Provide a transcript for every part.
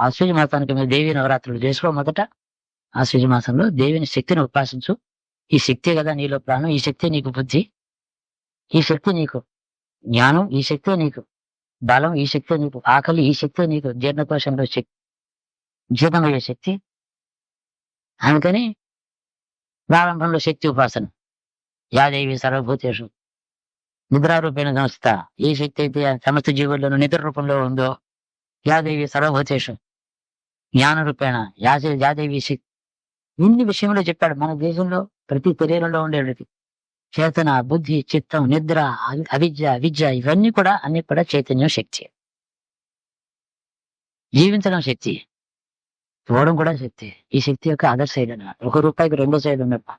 ఆశ్వజ మాసానికి మీరు దేవి నవరాత్రులు చేసుకో మొదట. ఆశ్వజ మాసంలో దేవిని శక్తిని ఉపాసించు. ఈ శక్తే కదా నీలో ప్రాణం ఈ శక్తే నీకు బుద్ధి. ఈ శక్తి నీకు జ్ఞానం ఈ శక్తే నీకు బలం ఈ శక్తే నీకు ఆకలి ఈ శక్తే నీకు జీర్ణకోశంలో శక్తి జీర్ణమయ్యే శక్తి. అందుకని ప్రారంభంలో శక్తి ఉపాసన. యాదేవి సర్వభూతేషు. నిద్రారూపేణ సంస్థ. ఏ శక్తి అయితే సమస్త జీవుల్లోనూ నిద్ర రూపంలో ఉందో యాదేవి సర్వభూతేషు. జ్ఞాన రూపేణ యాదే యాదేవి శక్తి. ఇన్ని విషయంలో చెప్పాడు. మన దేశంలో ప్రతి శరీరంలో ఉండేది చేతన బుద్ధి చిత్తం నిద్ర అవిద్య విద్య ఇవన్నీ కూడా అన్ని కూడా చైతన్యం శక్తి. జీవించడం శక్తి. చూడడం కూడా శక్తి. ఈ శక్తి యొక్క అదర్ సైడ్ అన్నమాట. ఒక రూపాయికి రెండో సైడ్ ఉన్నప్ప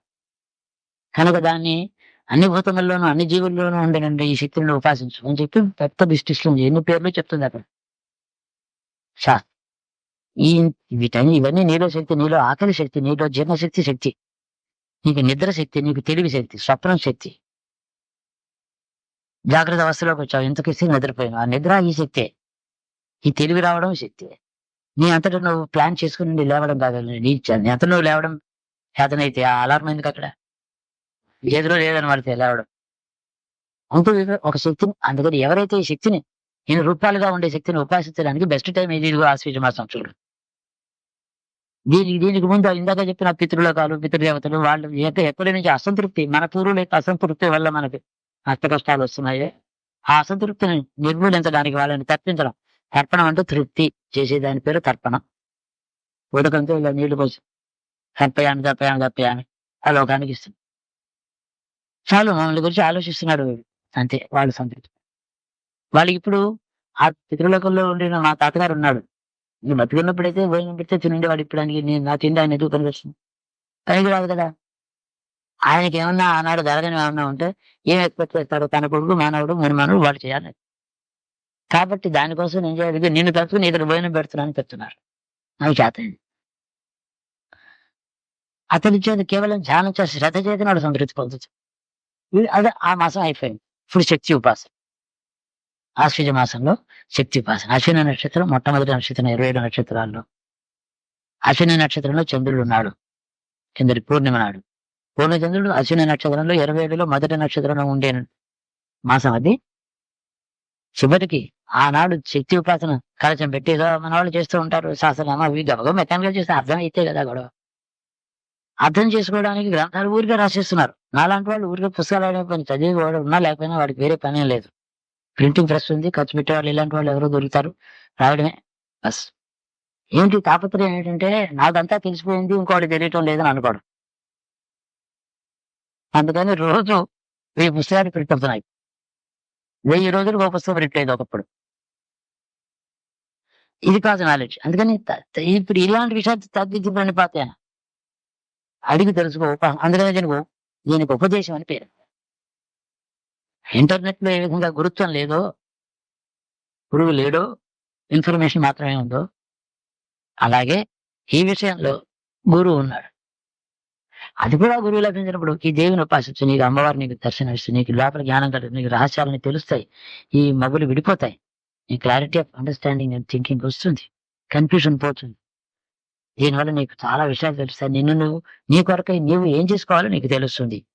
కనుక దాన్ని అన్ని భూతముల్లోనూ అన్ని జీవుల్లోనూ ఉండినండి ఈ శక్తిని ఉపాసించు అని చెప్పి పెద్ద దిష్టిలో ఎన్ని పేర్లు చెప్తుంది అక్కడ. షా ఈ వీటన్ని ఇవన్నీ నీలో శక్తి నీలో ఆకలి శక్తి నీలో జీర్ణశక్తి శక్తి నీకు నిద్ర శక్తి నీకు తెలివి శక్తి స్వప్నం శక్తి జాగ్రత్త అవస్థలోకి వచ్చావు ఎంతకిస్తే నిద్రపోయినావు ఆ నిద్ర ఈ శక్తే ఈ తెలివి రావడం శక్తి నీ అంతటా నువ్వు ప్లాన్ చేసుకుని నువ్వు లేవడం కాదు నీ చ- నీ నువ్వు లేవడం చేతనైతే ఆ అలారం ఎందుకు అక్కడ ఏదిలో లేదని వాడితే లేవడం అంటూ ఒక శక్తిని అందుకని ఎవరైతే ఈ శక్తిని నేను రూపాలుగా ఉండే శక్తిని ఉపాసించడానికి బెస్ట్ టైం ఇది ఆశ్వీజ మాసం చూడు. దీనికి దీనికి ముందు ఇందాక చెప్పిన పితృలోకాలు పితృదేవతలు వాళ్ళు ఎక్కడి నుంచి అసంతృప్తి? మన పూర్వుల యొక్క అసంతృప్తి వల్ల మనకి అష్ట కష్టాలు వస్తున్నాయి. ఆ అసంతృప్తిని నిర్మూలించడానికి వాళ్ళని తర్పించడం తర్పణం అంటే తృప్తి చేసే దాని పేరు తర్పణం. ఉదకంతో ఇలా నీళ్ళు పోసి తప్పయాను తప్పయాను తప్పయాను ఆ లోకానికి ఇస్తుంది. చాలు మమ్మల్ని గురించి ఆలోచిస్తున్నాడు అంతే వాళ్ళు సంతృప్తి. వాళ్ళకి ఇప్పుడు ఆ పితృలోకంలో ఉండిన మా తాతగారు ఉన్నాడు. నేను బతికున్నప్పుడైతే భోజనం పెడితే తినండి వాడు ఇప్పడానికి నేను నా తిండి ఆయన ఎదుగు కనిపిస్తుంది పనికి రాదు కదా. ఆయనకి ఏమన్నా ఆనాడు జరగని ఏమన్నా ఉంటే ఏం ఎక్స్పెక్ట్ చేస్తాడు? తన కొడుకు మానవుడు మన వాడు చేయాలి. కాబట్టి దానికోసం నేను చేయాలి. నిన్ను తట్టుకుని ఇతడు భోజనం పెడుతున్నాను చెప్తున్నారు. నాకు చేత అతని చేత కేవలం ధ్యానం చేసి శ్రద్ధ చేత నాడు సంతృప్తి పొందుతుంది ఇది- అదే ఆ మాసం అయిపోయింది. ఇప్పుడు శక్తి ఉపాసన. ఆశ్వజ మాసంలో శక్తి ఉపాసన. అశ్విన నక్షత్రం మొట్టమొదటి నక్షత్రం ఇరవై ఏడు నక్షత్రాల్లో. అశ్విని నక్షత్రంలో చంద్రుడు ఉన్నాడు. చంద్రుడి పూర్ణిమ నాడు. పూర్ణచంద్రుడు అశ్విని నక్షత్రంలో ఇరవై ఏడులో మొదటి నక్షత్రంలో ఉండే మాసం అది. చివరికి ఆనాడు శక్తి ఉపాసన కలచం పెట్టి ఏదో మన వాళ్ళు చేస్తూ ఉంటారు. శాస్త్రనామ అవి గబగబ మెకానికల్ చేస్తే అర్థం అయితే కదా గొడవ. అర్థం చేసుకోవడానికి గ్రంథాలు ఊరికే రాసేస్తున్నారు. నాలాంటి వాళ్ళు ఊరికే పుస్తకాలు పని చదివి కూడా ఉన్నా లేకపోయినా వాడికి వేరే పని లేదు. ప్రింటింగ్ ప్రెస్ ఉంది ఖర్చు పెట్టేవాళ్ళు ఇలాంటి వాళ్ళు ఎవరో దొరుకుతారు. రాయడమే. బస్. ఏంటి తాపత్రయం ఏంటంటే నాదంతా తెలిసిపోయింది ఇంకోటి తెలియటం లేదని అనుకోవడం. అందుకని రోజు వెయ్యి పుస్తకాలు ప్రింట్ అవుతున్నాయి వెయ్యి రోజులు ఒక పుస్తకం ప్రింట్ అయ్యేది ఒకప్పుడు. ఇది కాదు నాలెడ్జ్. అందుకని ఇప్పుడు ఇలాంటి విషయాలు తగ్గించి పనిపోతాయి అడిగి తెలుసుకో అందుకనే దీనికి దీనికి ఉపదేశం అని పేరు. ఇంటర్నెట్లో ఏ విధంగా గురుత్వం లేదో గురువు లేడో ఇన్ఫర్మేషన్ మాత్రమే ఉందో అలాగే ఈ విషయంలో గురువు ఉన్నాడు. అది కూడా గురువు లభించినప్పుడు ఈ దేవుని ఉపాసించు నీకు అమ్మవారు నీకు దర్శనం ఇస్తుంది నీకు లోపల జ్ఞానం కలుగు నీకు రహస్యాలని తెలుస్తాయి ఈ మగులు విడిపోతాయి. నీ clarity of understanding and thinking వస్తుంది కన్ఫ్యూజన్ పోతుంది. దీనివల్ల నీకు చాలా విషయాలు తెలుస్తాయి. నిన్ను నువ్వు నీ కొరకై నీవు ఏం చేసుకోవాలో నీకు తెలుస్తుంది.